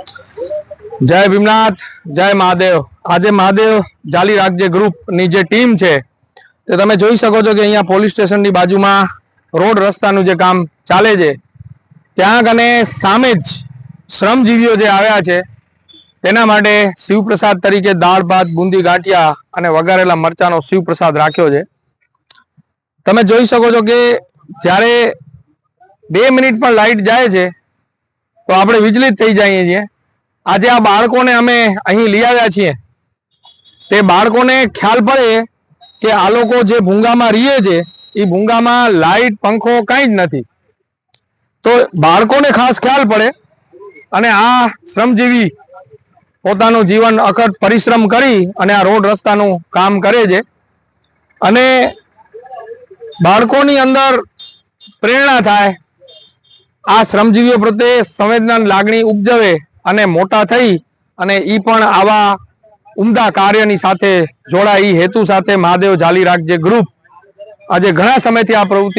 જય ભીમનાથ, જય મહાદેવ. આજે મહાદેવ જાલી રાખજે ગ્રુપની જે ટીમ છે, તે તમે જોઈ શકો છો કે અહીંયા પોલીસ સ્ટેશનની બાજુમાં રોડ રસ્તાનું જે કામ ચાલે છે, ત્યાં કને સામે જ શ્રમજીવીઓ જે આવ્યા છે, તેના માટે શિવપ્રસાદ તરીકે દાળ, ભાત, બુંદી, ગાંઠિયા અને વઘારેલા મરચાનો શિવપ્રસાદ રાખ્યો છે. તમે જોઈ શકો છો કે જ્યારે બે મિનિટ પણ લાઈટ જાય છે તો આપણે વિચલિત થઈ જઈએ છીએ. આજે આ બાળકોને અમે અહીં લઈ આવ્યા છીએ. તે બાળકોને ખ્યાલ પડે કે આ લોકો જે ભૂંગામાં રહીએ છે એ ભૂંગામાં લાઈટ, પંખો કાંઈ જ નથી. તો બાળકોને ખાસ ખ્યાલ પડે અને આ શ્રમજીવી પોતાનું જીવન અખટ પરિશ્રમ કરી અને આ રોડ રસ્તાનું કામ કરે છે. અને બાળકોની અંદર પ્રેરણા થાય આ શ્રમજીવીઓ પ્રત્યે સંવેદના લાગણી ઉપજવે અને મોટા થઈ અને ઈ પણ આવા ઉમદા કાર્યની સાથે જોડાય. એ હેતુ સાથે મહાદેવ જાલી રાખજે ગ્રુપ આજે ઘણા સમયથી આ પ્રવૃત્તિ